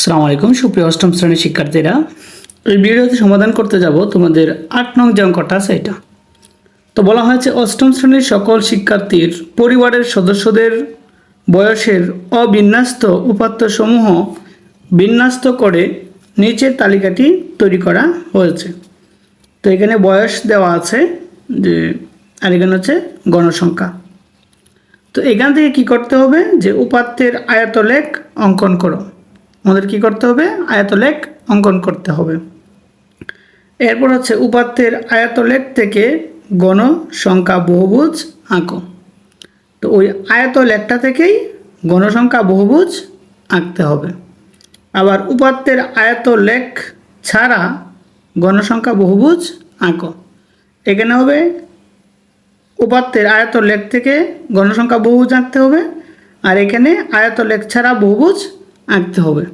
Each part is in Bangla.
আসসালামু আলাইকুম, সুপ্রিয় অষ্টম শ্রেণির শিক্ষার্থীরা। এই ভিডিওতে সমাধান করতে যাব তোমাদের আট নং যে অঙ্কটা আছে এটা। তো বলা হয়েছে, অষ্টম শ্রেণির সকল শিক্ষার্থীর পরিবারের সদস্যদের বয়সের অবিন্যস্ত উপাত্তসমূহ বিন্যস্ত করে নিচের তালিকাটি তৈরি করা হয়েছে। তো এখানে বয়স দেওয়া আছে, যে, আর এখানে হচ্ছে গণসংখ্যা। তো এখান থেকে কি করতে হবে? যে, উপাত্তের আয়তলেখ অঙ্কন করো। আমাদের কি করতে হবে? আয়তলেখ অঙ্কন করতে হবে। এরপর হচ্ছে উপাত্তের আয়তলেখ থেকে গণ সংখ্যা বহুভুজ আঁকো। তো ওই আয়তলেখটা থেকেই গণসংখ্যা বহুভুজ আঁকতে হবে। আবার উপাত্তের আয়তলেখ ছাড়া গণসংখ্যা বহুভুজ আঁকো। এখানে হবে, উপাত্তের আয়তলেখ থেকে গণসংখ্যা বহুভুজ আঁকতে হবে। আর এখানে আয়তলেখ ছাড়া বহুভুজ আঁকতে হবে।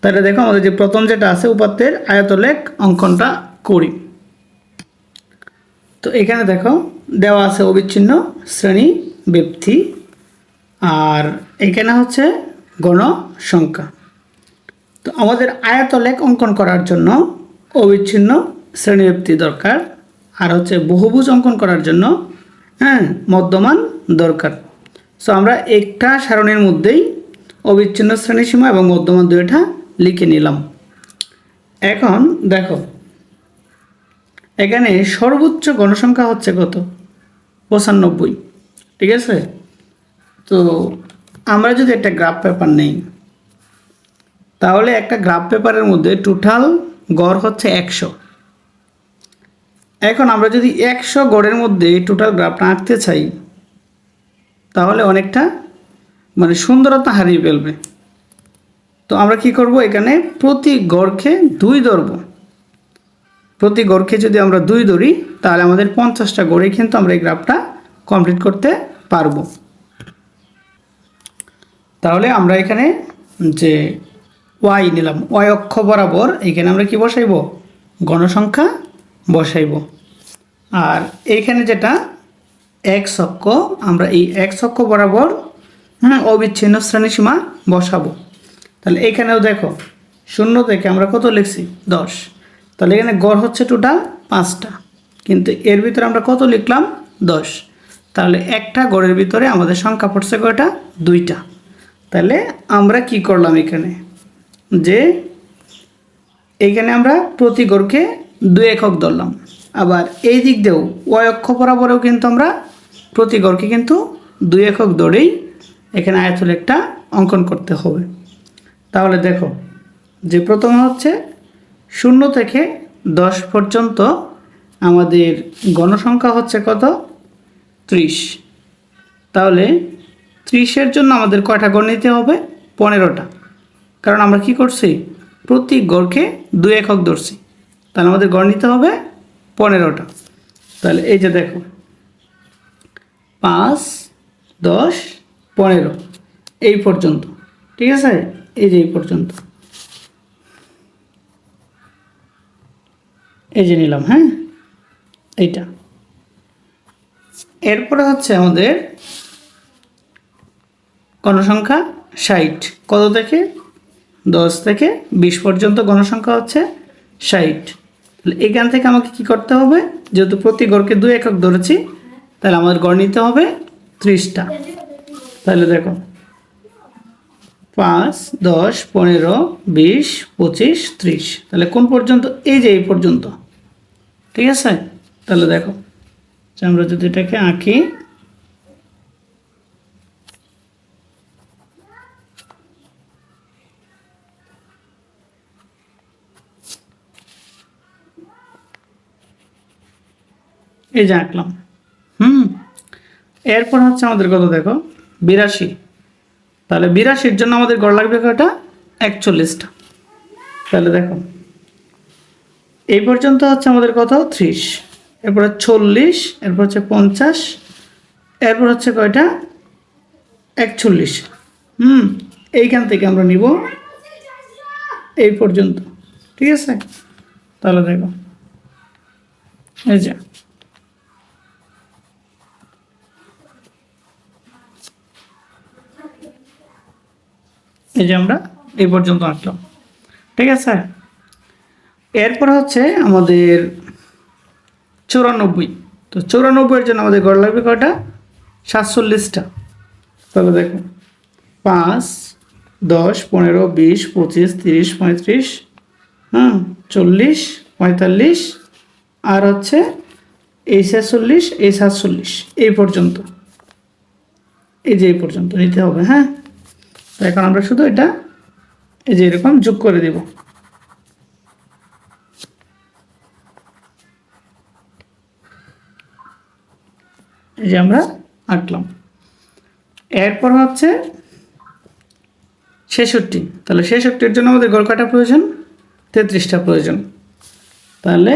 তাহলে দেখো আমাদের যে প্রথম যেটা আছে উপাত্তের আয়তলেখ অঙ্কনটা করি। তো এখানে দেখো, দেওয়া আছে অবিচ্ছিন্ন শ্রেণি ব্যক্তি, আর এখানে হচ্ছে গণসংখ্যা। তো আমাদের আয়তলেখ অঙ্কন করার জন্য অবিচ্ছিন্ন শ্রেণি ব্যক্তি দরকার, আর হচ্ছে বহুভুজ অঙ্কন করার জন্য হ্যাঁ মধ্যমান দরকার। সো আমরা একটা সারণীর মধ্যেই অবিচ্ছিন্ন শ্রেণীসীমা এবং মধ্যমান দুইটা লিখে নিলাম। এখন দেখো, এখানে সর্বোচ্চ গণসংখ্যা হচ্ছে কত? পঁচানব্বই, ঠিক আছে? তো আমরা যদি একটা গ্রাফ পেপার নেই, তাহলে একটা গ্রাফ পেপারের মধ্যে টোটাল গড় হচ্ছে একশো। এখন আমরা যদি একশো গড়ের মধ্যে টোটাল গ্রাফটা আঁকতে চাই, তাহলে অনেকটা মানে সুন্দরতা হারিয়ে ফেলবে। তো আমরা কি করব এখানে? প্রতি গড়কে দুই ধরব। প্রতি গড়কে যদি আমরা দুই ধরি, তাহলে আমাদের পঞ্চাশটা গড়ে কিন্তু আমরা এই গ্রাফটা কমপ্লিট করতে পারব। তাহলে আমরা এখানে যে ওয়াই নিলাম ওয়াই অক্ষ বরাবর এখানে আমরা কি বসাইব? গণসংখ্যা বসাইব। আর এইখানে যেটা এক অক্ষ, আমরা এই এক অক্ষ বরাবর হ্যাঁ অবিচ্ছিন্ন শ্রেণীসীমা বসাবো। তাহলে এখানেও দেখো, শূন্য থেকে আমরা কত লিখছি? দশ। তাহলে এখানে গড় হচ্ছে টোটাল পাঁচটা। কিন্তু এর ভিতরে আমরা কত লিখলাম? দশ। তাহলে একটা গড়ের ভিতরে আমাদের সংখ্যা পড়ছে কয়টা? দুইটা। তাহলে আমরা কি করলাম এখানে? যে এইখানে আমরা প্রতি গড়কে দুই একক ধরলাম। আবার এই দিক দিয়েও ওয় অক্ষ বরাবরেও কিন্তু আমরা প্রতি গড়কে কিন্তু দুই একক দৌড়েই এখানে আয়তলেখটা অঙ্কন করতে হবে। তাহলে দেখো, যে প্রথমে হচ্ছে শূন্য থেকে দশ পর্যন্ত আমাদের গণসংখ্যা হচ্ছে কত? ত্রিশ। তাহলে ত্রিশের জন্য আমাদের কয়টা গড় নিতে হবে? পনেরোটা। কারণ আমরা কি করছি? প্রতি গড়কে দুই একক ধরছি। তাহলে আমাদের গড় নিতে হবে পনেরোটা। তাহলে এই যে দেখো, পাঁচ, দশ পনেরো। এই পর্যন্ত। ঠিক আছে? এই যে এই পর্যন্ত। এই যে নিলাম হ্যাঁ? এইটা। এরপরে হচ্ছে আমাদের গণসংখ্যা ষাট। কত থেকে? দশ থেকে? বিশ পর্যন্ত গণসংখ্যা হচ্ছে ষাট। তাহলে এখান থেকে আমাকে কি করতে হবে? যেহেতু প্রতি গড়কে দুই একক ধরেছি, তাহলে আমাদের গড় নিতে হবে ত্রিশটা। তাহলে দেখো, পাঁচ, দশ, পনেরো, বিশ, পঁচিশ, ত্রিশ। তাহলে কোন পর্যন্ত? এই যে এই পর্যন্ত। ঠিক আছে? তাহলে দেখো আমরা যদি এটাকে আঁকি, এই যে আঁকলাম। হুম? এরপর হচ্ছে আমাদের কথা দেখো? বিরাশি। তাহলে বিরাশির জন্য আমাদের গড় লাগবে কয়টা? একচল্লিশটা। তাহলে দেখো, এই পর্যন্ত হচ্ছে আমাদের কত? ত্রিশ। এরপরে চল্লিশ, এরপর হচ্ছে পঞ্চাশ, এরপর হচ্ছে কয়টা? একচল্লিশ। হুম, এইখান থেকে আমরা নিব এই পর্যন্ত। ঠিক আছে? তাহলে দেখো, এই যে এই যে আমরা এই পর্যন্ত আঁকলাম ঠিক আছে? এরপর হচ্ছে আমাদের চুরানব্বই। তো চুরানব্বইয়ের জন্য আমাদের গড় লাগবে কয়টা? সাতচল্লিশটা। তাহলে দেখো, পাঁচ, দশ, পনেরো, বিশ, পঁচিশ, তিরিশ, পঁয়ত্রিশ, হুম, চল্লিশ, পঁয়তাল্লিশ, আর হচ্ছে এই ছেচল্লিশ, এই সাতচল্লিশ। এই পর্যন্ত। এই যে এই পর্যন্ত, নিতে হবে হ্যাঁ? তো এখন আমরা শুধু এটা, এই যে এরকম যোগ করে দেব। এই যে আমরা আঁকলাম। এরপর হচ্ছে ছেষট্টি। তাহলে ছেষট্টির জন্য আমাদের গোল কাটা প্রয়োজন, তেত্রিশটা প্রয়োজন। তাহলে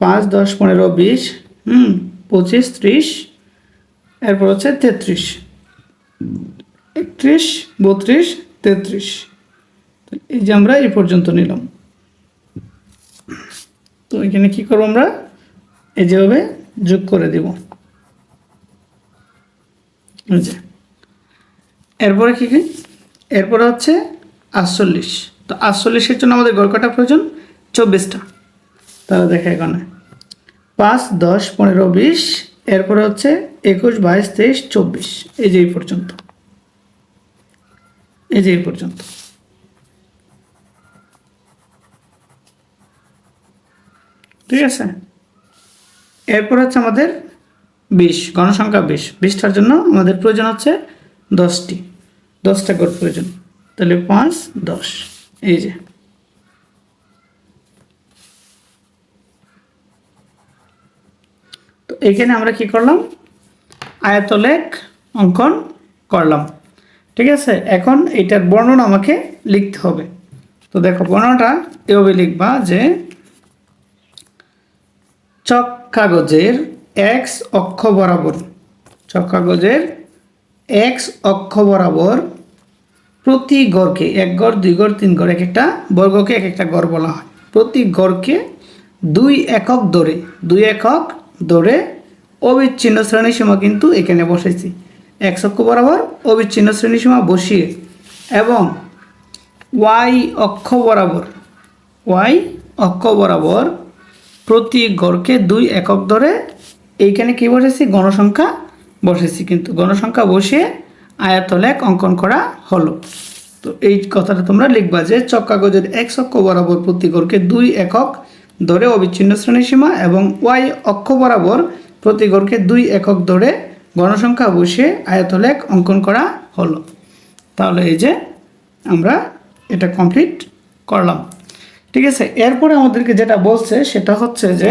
পাঁচ, দশ, পনেরো, বিশ, হুম, পঁচিশ, ত্রিশ, এরপর হচ্ছে তেত্রিশ। একত্রিশ, বত্রিশ, তেত্রিশ। এই যে আমরা এই পর্যন্ত নিলাম। তো এখানে কি করব আমরা? এই যেভাবে যোগ করে দেব। এরপরে কি কি? এরপরে হচ্ছে আটচল্লিশ। তো আটচল্লিশের জন্য আমাদের গড়কাটা প্রয়োজন চব্বিশটা। তাহলে দেখা এখানে। পাঁচ, দশ, পনেরো, বিশ, এরপরে হচ্ছে একুশ, বাইশ, তেইশ, চব্বিশ। এই যে এই পর্যন্ত। এই যে এই পর্যন্ত। ঠিক আছে? এরপর হচ্ছে আমাদের বিশ, গণসংখ্যা বিশ। বিশটার জন্য আমাদের প্রয়োজন হচ্ছে দশটি। দশটা গড় প্রয়োজন। তাহলে পাঁচ, দশ। এই যে। তো এখানে আমরা কি করলাম? আয়তলেখ অঙ্কন করলাম। ঠিক আছে? এখন এটার বর্ণনা আমাকে লিখতে হবে। তো দেখো, বর্ণনাটা এভাবে লিখবা যে চক কাগজের এক্স অক্ষ বরাবর, চক কাগজের এক্স অক্ষ বরাবর প্রতি গড়কে, এক গড়, দুই গড়, তিন গড়, এক একটা বর্গকে এক একটা গড় বলা হয়। প্রতি গড়কে দুই একক ধরে দুই একক ধরে অবিচ্ছিন্ন শ্রেণীসীমা কিন্তু এখানে বসেছি এক অক্ষ বরাবর অবিচ্ছিন্ন শ্রেণীসীমা বসিয়ে এবং ওয়াই অক্ষ বরাবর, ওয়াই অক্ষ বরাবর প্রতি গড়কে দুই একক ধরে এইখানে কি বসেছি? গণসংখ্যা বসেছি। কিন্তু গণসংখ্যা বসিয়ে আয়তলেখ অঙ্কন করা হলো। তো এই কথাটা তোমরা লিখবা যে চক কাগজের এক অক্ষ বরাবর প্রতি গড়কে দুই একক ধরে অবিচ্ছিন্ন শ্রেণীসীমা এবং ওয়াই অক্ষ বরাবর প্রতি গড়কে দুই একক ধরে গণসংখ্যা বসিয়ে আয়তলেখ অঙ্কন করা হলো। তাহলে এই যে আমরা এটা কমপ্লিট করলাম। ঠিক আছে, এরপরে আমাদেরকে যেটা বলছে সেটা হচ্ছে যে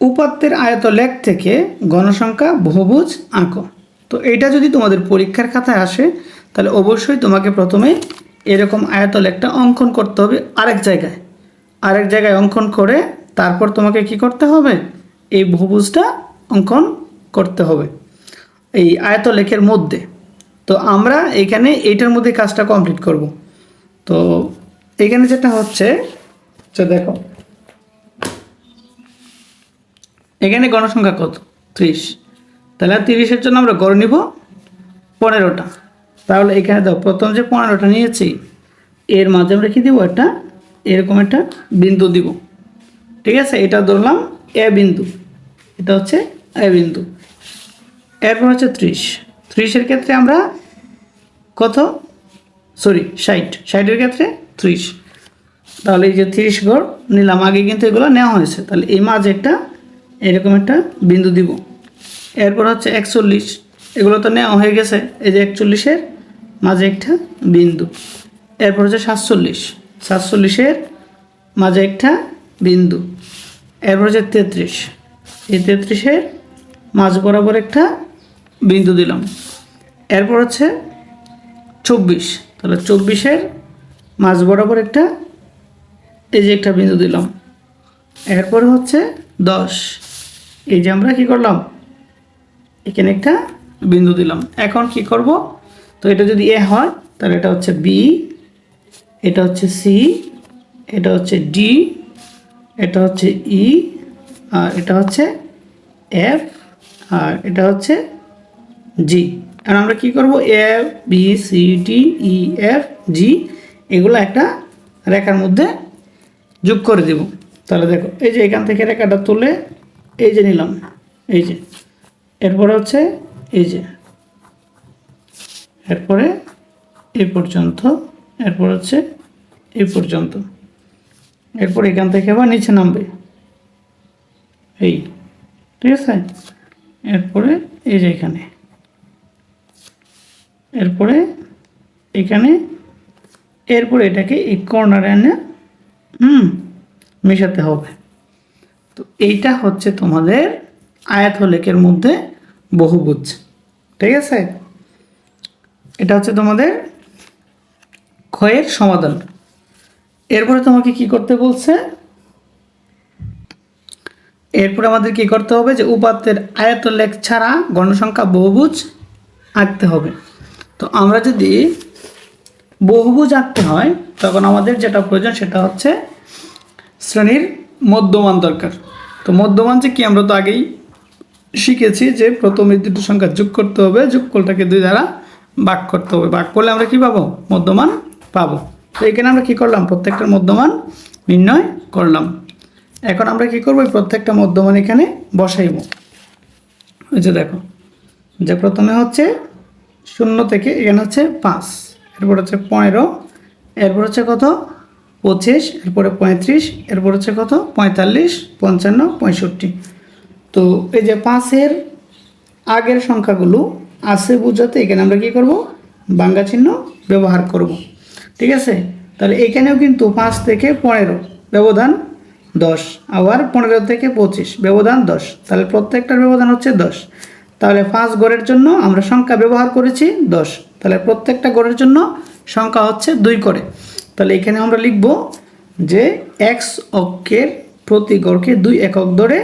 উপাত্তের আয়তলেখ থেকে গণসংখ্যা বহুভুজ আঁকো। তো এটা যদি তোমাদের পরীক্ষার খাতায় আসে, তাহলে অবশ্যই তোমাকে প্রথমে এরকম আয়ত আয়তলেখটা অঙ্কন করতে হবে আরেক জায়গায়। আরেক জায়গায় অঙ্কন করে তারপর তোমাকে কি করতে হবে? এই বহুভুজটা অঙ্কন করতে হবে। এই আয়তলেখের মধ্যে। তো আমরা এখানে এইটার মধ্যে কাজটা কমপ্লিট করব। তো এখানে যেটা হচ্ছে দেখো। এখানে গণসংখ্যা কত? ত্রিশ। তাহলে তিরিশের জন্য আমরা গড় নিব পনেরোটা। তাহলে এখানে দাও, প্রথম যে পনেরোটা নিয়েছি, এর মাঝে আমরা কী দিব? একটা এরকম একটা বিন্দু দিব। ঠিক আছে? এটা ধরলাম এ বিন্দু। এটা হচ্ছে এ বিন্দু। এরপর হচ্ছে ত্রিশ। ত্রিশের ক্ষেত্রে আমরা কত? সরি ষাট। ষাটের ক্ষেত্রে ত্রিশ। তাহলে এই যে তিরিশ গড় নিলাম, আগে কিন্তু এগুলো নেওয়া হয়েছে। তাহলে এই মাঝে একটা এরকম একটা বিন্দু দিব। এরপর হচ্ছে একচল্লিশ। এগুলো তো নেওয়া হয়ে গেছে। এই যে একচল্লিশের মাঝে একটা বিন্দু। এরপর হচ্ছে সাতচল্লিশ। সাতচল্লিশের মাঝে একটা বিন্দু। এরপর হচ্ছে তেত্রিশ। এই তেত্রিশের মাঝ বরাবর একটা বিন্দু দিলাম। এরপর হচ্ছে চব্বিশ। তাহলে চব্বিশের মাঝ বরাবর একটা, এই যে একটা বিন্দু দিলাম। এরপর হচ্ছে দশ। এই যে আমরা কি করলাম? এখানে একটা বিন্দু দিলাম। এখন কি করব? তো এটা যদি এ হয়, তাহলে এটা হচ্ছে বি, এটা হচ্ছে সি, এটা হচ্ছে ডি, এটা হচ্ছে ই আর এটা হচ্ছে এফ আর এটা হচ্ছে জি আর আমরা কি করব? F B C D E F G এগুলো একটা রেখার মধ্যে যোগ করে দেব। তাহলে দেখো, এই যে এখান থেকে রেখাটা তুলে এই যে নিলাম, এই যে। এরপরে হচ্ছে এই যে। এরপরে এ পর্যন্ত, এরপর হচ্ছে এ পর্যন্ত। এরপর এখান থেকে আবার নিচে নামবে। এই, ঠিক আছে? এরপরে এই যে এখানে। এরপরে এখানে, এরপরে এটাকে এই কর্নারে এনে, হুম, মেশাতে হবে। তো এইটা হচ্ছে তোমাদের আয়াতলেকের মধ্যে বহুভুজ, ঠিক আছে? এটা হচ্ছে তোমাদের ক্ষয়ের সমাধান। এরপরে তোমাকে কি করতে বলছে? এরপরে আমাদের কি করতে হবে যে উপাত্তের আয়তলেখ ছাড়া গণসংখ্যা বহুভুজ আঁকতে হবে। তো আমরা যদি বহুভুজ আঁকতে হয়, তখন আমাদের যেটা প্রয়োজন সেটা হচ্ছে শ্রেণির মধ্যমান দরকার। তো মধ্যমান যে কি আমরা তো আগেই শিখেছি যে প্রথমে দুটো সংখ্যা যোগ করতে হবে, যোগফলটাকে দুই দ্বারা ভাগ করতে হবে। ভাগ করলে আমরা কি পাবো? মধ্যমান পাবো। তো এখানে আমরা কি করলাম? প্রত্যেকটার মধ্যমান নির্ণয় করলাম। এখন আমরা কি করব? প্রত্যেকটা মধ্যমান এখানে বসাইব। ওই যে দেখো, যে প্রথমে হচ্ছে শূন্য থেকে এখানে হচ্ছে পাঁচ, এরপর হচ্ছে পনেরো, এরপর হচ্ছে কত? পঁচিশ, এরপরে পঁয়ত্রিশ, এরপর হচ্ছে কত? পঁয়তাল্লিশ, পঞ্চান্ন, পঁয়ষট্টি। তো এই যে পাঁচের আগের সংখ্যাগুলো আছে বোঝাতে এখানে আমরা কি করব? বাঙ্গা চিহ্ন ব্যবহার করব। ঠিক আছে? তাহলে এখানেও কিন্তু পাঁচ থেকে পনেরো ব্যবধান দশ। আবার পনেরো থেকে পঁচিশ। ব্যবধান দশ। তাহলে প্রত্যেকটার ব্যবধান হচ্ছে দশ। তাহলে পাঁচ গড়ের জন্য আমরা সংখ্যা ব্যবহার করেছি দশ। তাহলে প্রত্যেকটা গড়ের জন্য সংখ্যা হচ্ছে দুই করে। তাহলে এখানে আমরা লিখব যে এক্স অক্ষের প্রতি গড়কে দুই একক ধরে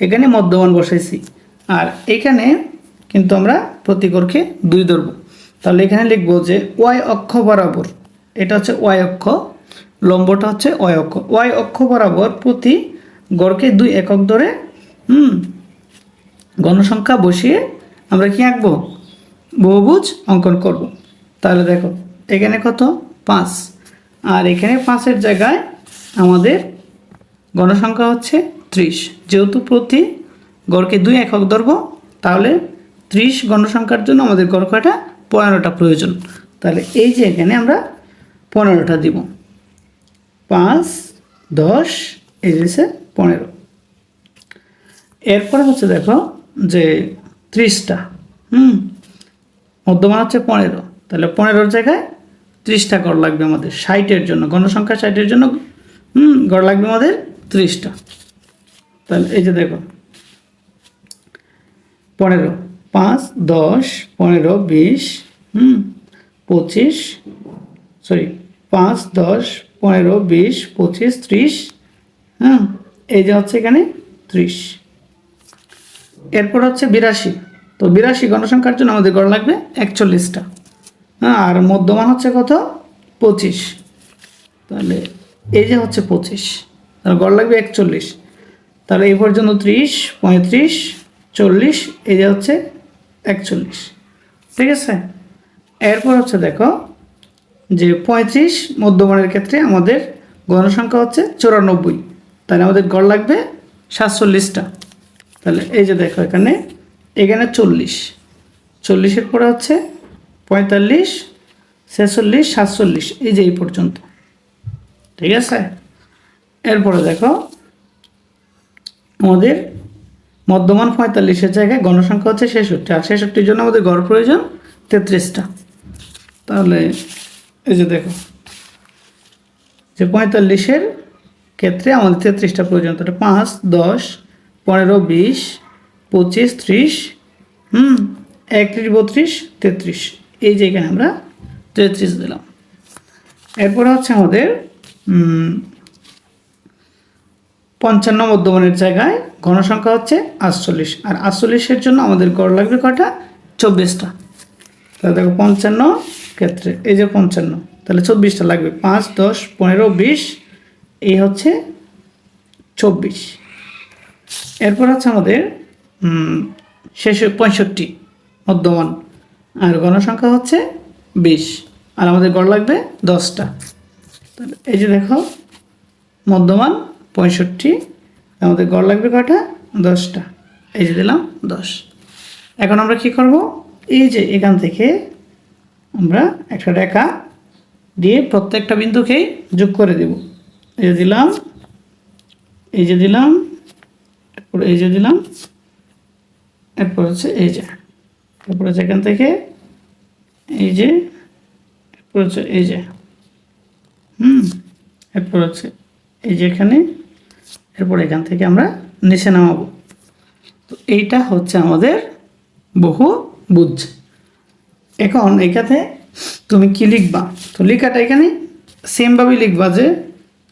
এখানে মধ্যমান বসাইছি। আর এখানে কিন্তু আমরা প্রতি গড়কে দুই ধরব। তাহলে এখানে লিখব যে ওয়াই অক্ষ বরাবর। এটা হচ্ছে ওয়াই অক্ষ লম্বটা হচ্ছে ওয়াই অক্ষ। ওয়াই অক্ষ বরাবর প্রতি গড়কে দুই একক ধরে, হুম গণসংখ্যা বসিয়ে আমরা কি আঁকবো? বহুভুজ অঙ্কন করব। তাহলে দেখো, এখানে কত? পাঁচ। আর এখানে পাঁচের জায়গায় আমাদের গণসংখ্যা হচ্ছে ত্রিশ। যেহেতু প্রতি গড়কে দুই একক ধরবো, তাহলে ত্রিশ গণসংখ্যার জন্য আমাদের গড় কয়টা? পনেরোটা প্রয়োজন। তাহলে এই যে এখানে আমরা পনেরোটা দিব। পাঁচ, দশ, এই যে পনেরো। এরপরে হচ্ছে দেখো যে ত্রিশটা, হুম? মধ্যমান হচ্ছে পনেরো। তাহলে পনেরোর জায়গায় ত্রিশটা গড় লাগবে আমাদের, ষাটের জন্য, গণসংখ্যা ষাটের জন্য, হুম, গড় লাগবে আমাদের ত্রিশটা। তাহলে এই যে দেখো, পনেরো, পাঁচ, দশ, পনেরো, বিশ, হুম, পঁচিশ, সরি, পাঁচ, দশ পনেরো, বিশ, পঁচিশ, ত্রিশ হ্যাঁ? এই যে হচ্ছে এখানে ত্রিশ। এরপর হচ্ছে বিরাশি। তো বিরাশি গণসংখ্যার জন্য আমাদের গড় লাগবে একচল্লিশটা। হ্যাঁ আর মধ্যমান হচ্ছে কত? পঁচিশ। তাহলে এই যে হচ্ছে পঁচিশ। তাহলে গড় লাগবে একচল্লিশ। তাহলে এই পর্যন্ত ত্রিশ, পঁয়ত্রিশ, চল্লিশ, এই যে হচ্ছে একচল্লিশ। ঠিক আছে? এরপর হচ্ছে দেখো যে পঁয়ত্রিশ মধ্যমানের ক্ষেত্রে আমাদের গণসংখ্যা হচ্ছে চুরানব্বই। তাহলে আমাদের গড় লাগবে সাতচল্লিশটা। তাহলে এই যে দেখো এখানে এখানে চল্লিশ। চল্লিশের পরে হচ্ছে পঁয়তাল্লিশ, ছেচল্লিশ, সাতচল্লিশ, এই যে এই পর্যন্ত। ঠিক আছে? এরপরে দেখো, আমাদের মধ্যমান পঁয়তাল্লিশের জায়গায় গণসংখ্যা হচ্ছে ছেষট্টি, আর ছেষট্টির জন্য আমাদের গড় প্রয়োজন তেত্রিশটা। তাহলে এই যে দেখো। যে পঁয়তাল্লিশের ক্ষেত্রে আমাদের তেত্রিশটা প্রয়োজন তাহলে পাঁচ, দশ, পনেরো, বিশ, পঁচিশ, ত্রিশ, হুম, একত্রিশ, বত্রিশ, তেত্রিশ। এই যে এখানে আমরা তেত্রিশ দিলাম। এরপরে হচ্ছে আমাদের পঞ্চান্ন মধ্যমানের জায়গায় ঘনসংখ্যা হচ্ছে আটচল্লিশ। আর আটচল্লিশের জন্য আমাদের গড় লাগবে কটা চব্বিশটা। তাহলে দেখো পঞ্চান্ন ক্ষেত্রে, এই যে পঞ্চান্ন, তাহলে চব্বিশটা লাগবে। পাঁচ, দশ, পনেরো, বিশ, এই হচ্ছে চব্বিশ। এরপর হচ্ছে আমাদের শেষ পঁয়ষট্টি, মধ্যমান। আর গণসংখ্যা হচ্ছে বিশ, আর আমাদের গড় লাগবে দশটা। তাহলে এই যে দেখো, মধ্যমান পঁয়ষট্টি, আমাদের গড় লাগবে কয়টা? দশটা। এই যে দিলাম দশ। এখন আমরা কি করব? এই যে এখান থেকে আমরা একটা রেখা দিয়ে প্রত্যেকটা বিন্দুকেই যোগ করে দেব। এই যে দিলাম, এই যে দিলাম, এরপর এই যে দিলাম, এরপর হচ্ছে এই যে। এরপর হচ্ছে এখান থেকে এই যে, এরপর হচ্ছে এই যে। হুম, এরপর হচ্ছে এই যে এখানে, এরপর এখান থেকে আমরা নিচে নামাবো। তো এইটা হচ্ছে আমাদের বহু বুঝ। এখন এখানে তুমি কি লিখবা? তো লেখাটা এখানে সেমভাবে লিখবা যে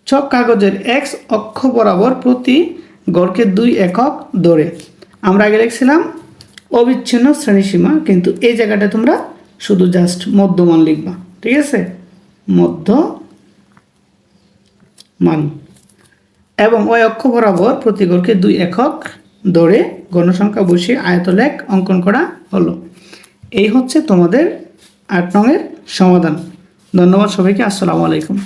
চক কাগজের এক্স অক্ষ বরাবর প্রতি গড়কে দুই একক ধরে। আমরা আগে লিখছিলাম অবিচ্ছিন্ন শ্রেণীসীমা, কিন্তু এই জায়গাটা তোমরা শুধু জাস্ট মধ্যমান লিখবা, ঠিক আছে? মধ্য মান এবং ওই অক্ষ বরাবর প্রতি গড়কে দুই একক ধরে গণসংখ্যা বসিয়ে আয়তলেখ অঙ্কন করা হলো। এই হচ্ছে তোমাদের আট নংয়ের সমাধান। ধন্যবাদ সবাইকে, আসসালামু আলাইকুম।